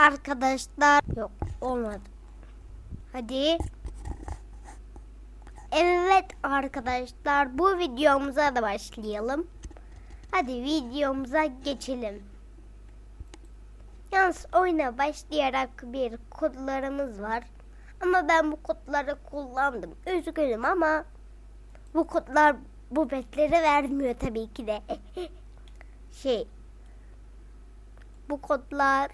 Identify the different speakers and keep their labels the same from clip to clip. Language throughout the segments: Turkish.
Speaker 1: arkadaşlar. Yok olmadı. Hadi. Evet arkadaşlar bu videomuza da başlayalım. Hadi videomuza geçelim. Yalnız oyuna başlayarak bir kodlarımız var. Ama ben bu kodları kullandım. Üzgünüm ama bu kodlar bu petleri vermiyor tabii ki de. şey bu kodlar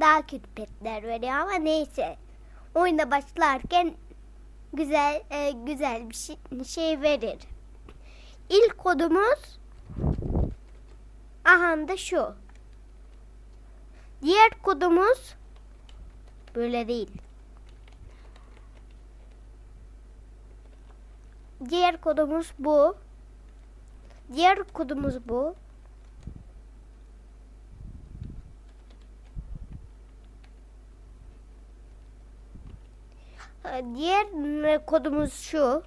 Speaker 1: daha kötü petler veriyor ama neyse. Oyuna başlarken güzel e, güzel bir şey, şey verir. İlk kodumuz aha da şu. Diğer kodumuz böyle değil. Diğer kodumuz bu. Diğer kodumuz bu. Diğer kodumuz şu.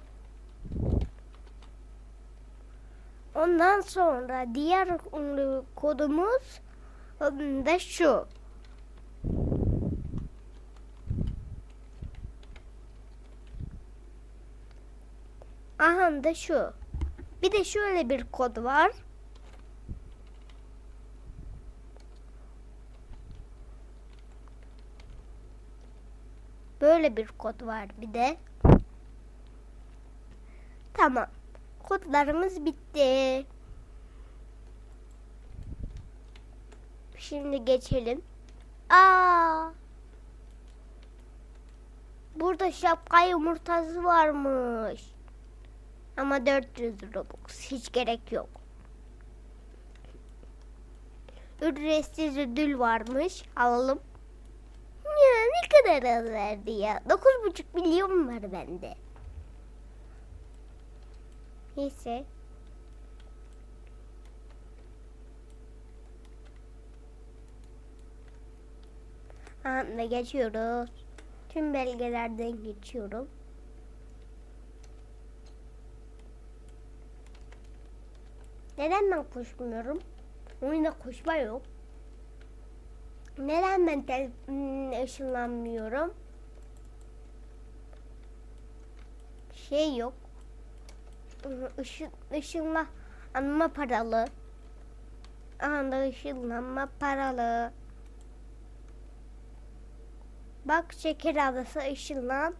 Speaker 1: Ondan sonra diğer e, kodumuz e, da şu. Aha da şu. Bir de şöyle bir kod var. Böyle bir kod var bir de. Tamam. Kodlarımız bitti. Şimdi geçelim. Aa! Burada şapka yumurtası varmış. Ama 400 Robux. Hiç gerek yok. Ücretsiz ödül varmış. Alalım. Ya ne kadar az verdi ya. 9,5 milyon var bende. Neyse. Anda geçiyoruz. Tüm belgelerden geçiyorum. Neden ben koşmuyorum? Oyunda koşma yok. Neden ben tel- hmm, ışınlanmıyorum? Şey yok. Işın, ışınla anma paralı. Anda ışınlanma paralı. Bak şeker adası ışınlan.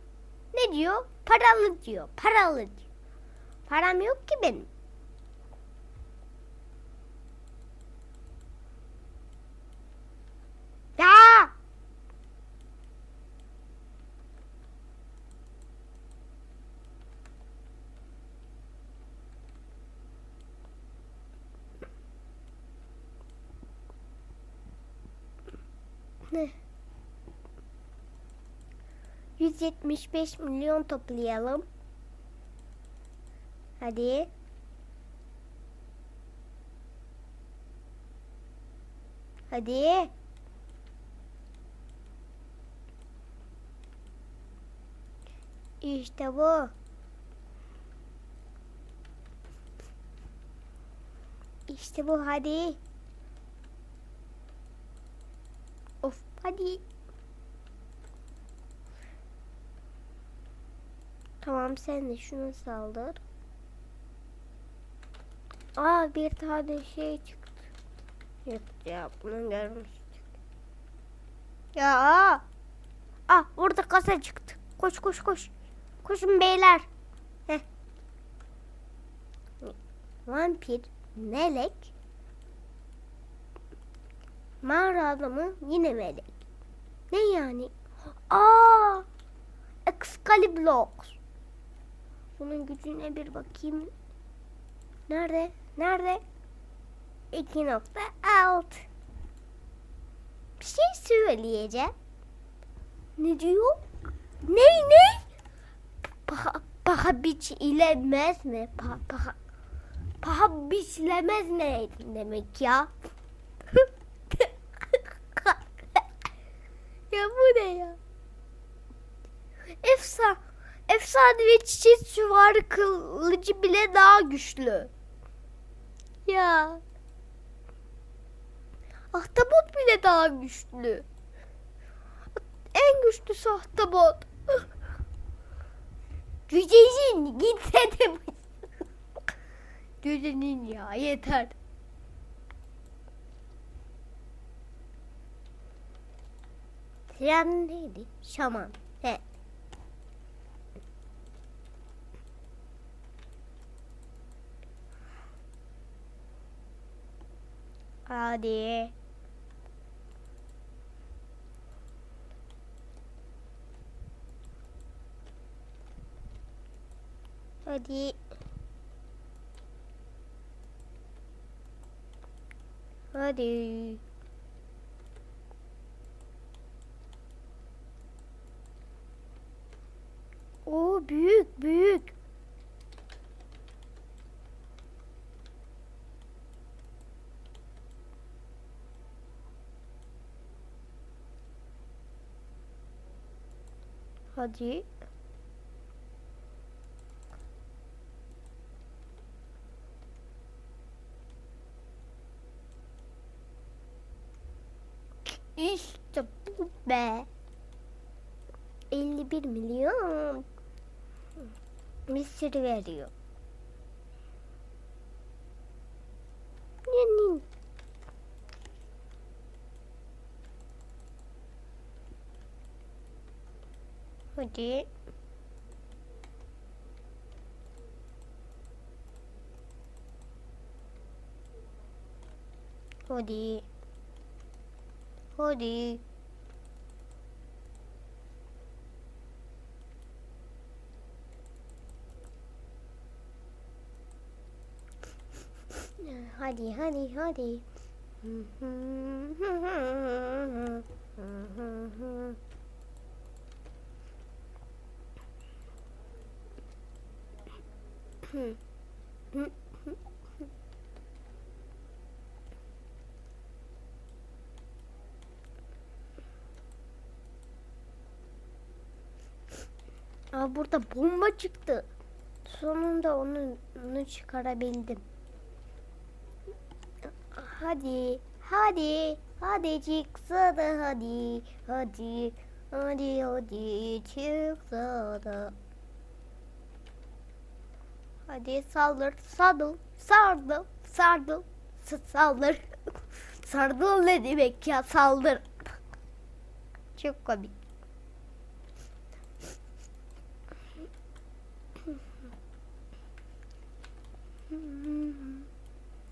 Speaker 1: Ne diyor? Paralı diyor. Paralı diyor. Param yok ki benim. Ya! Ne? 175 milyon toplayalım. Hadi. Hadi. İşte bu. İşte bu hadi. Hadi. Tamam sen de şunu saldır. Aa bir tane şey çıktı. Yok ya bunu görmüştük. Ya aa. Ah burada kasa çıktı. Koş koş koş. Koşun beyler. Heh. Vampir, melek, mağara adamı yine melek. Ne yani? Aa! Excalibur. Bunun gücüne bir bakayım. Nerede? Nerede? 2.6 Bir şey söyleyeceğim. Ne diyor? Ne ne? Paha, paha biçilemez mi? Paha, paha, paha biçilemez ne demek ya? ya bu ne ya? Efsa, efsanevi çiçek süvari kılıcı bile daha güçlü. Ya. Ahtapot bile daha güçlü. düştü sahte bot. Cücesin gitsene. Cücenin ya yeter. Tren neydi? Şaman. He. Hadi. Hadi. Hadi. Büyük. Hadi. İşte bu be. 51 milyon. Mısır veriyor. Yani. Hadi. Hadi. Hadi. Hadi hadi hadi. Aa, burada bomba çıktı. Sonunda onu, onu çıkarabildim. Hadi, hadi, hadi çıksana hadi, hadi, hadi, hadi çıksana. Hadi saldır, sarıl, sardım, sardım, saldır. Sarıl ne demek ya saldır. Çok komik.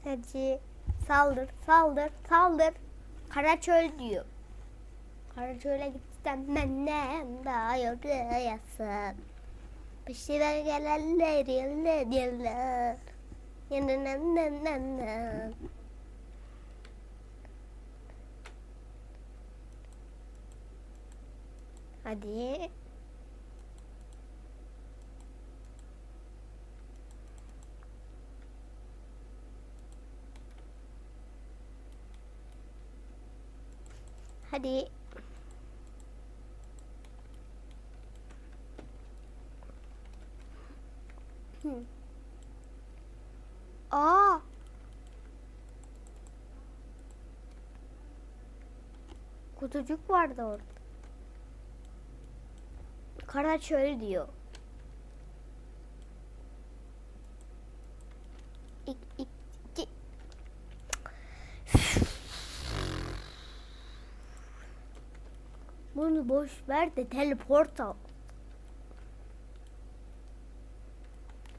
Speaker 1: Hadi saldır, saldır, saldır. Karaçöl diyor. Karaçöl'e gitsen benden daha yoruluyasın. Peşine gelenler yerler yerler. Yanınananana. Hadi. Hadi. Hı. Aa. Kutucuk vardı orada. Kara çöl diyor. Boş ver de teleport al.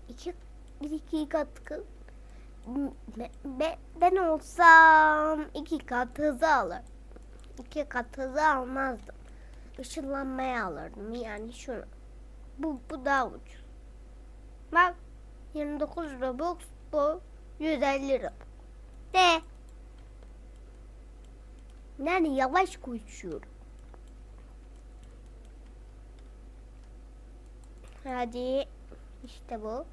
Speaker 1: İki, iki katkı. Be, be- ben olsam iki kat hızı alır. İki kat hızı almazdım. Işınlanmaya alırdım yani şunu. Bu, bu daha ucuz. Bak 29 Robux bu 150 Robux. De. Yani yavaş koşuyorum. Hadi. işte bu.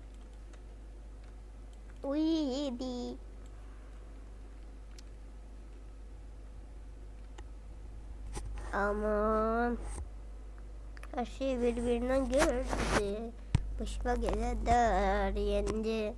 Speaker 1: Uyidi. Aman. Her şey birbirinden gördü. Başıma gelenler yendi.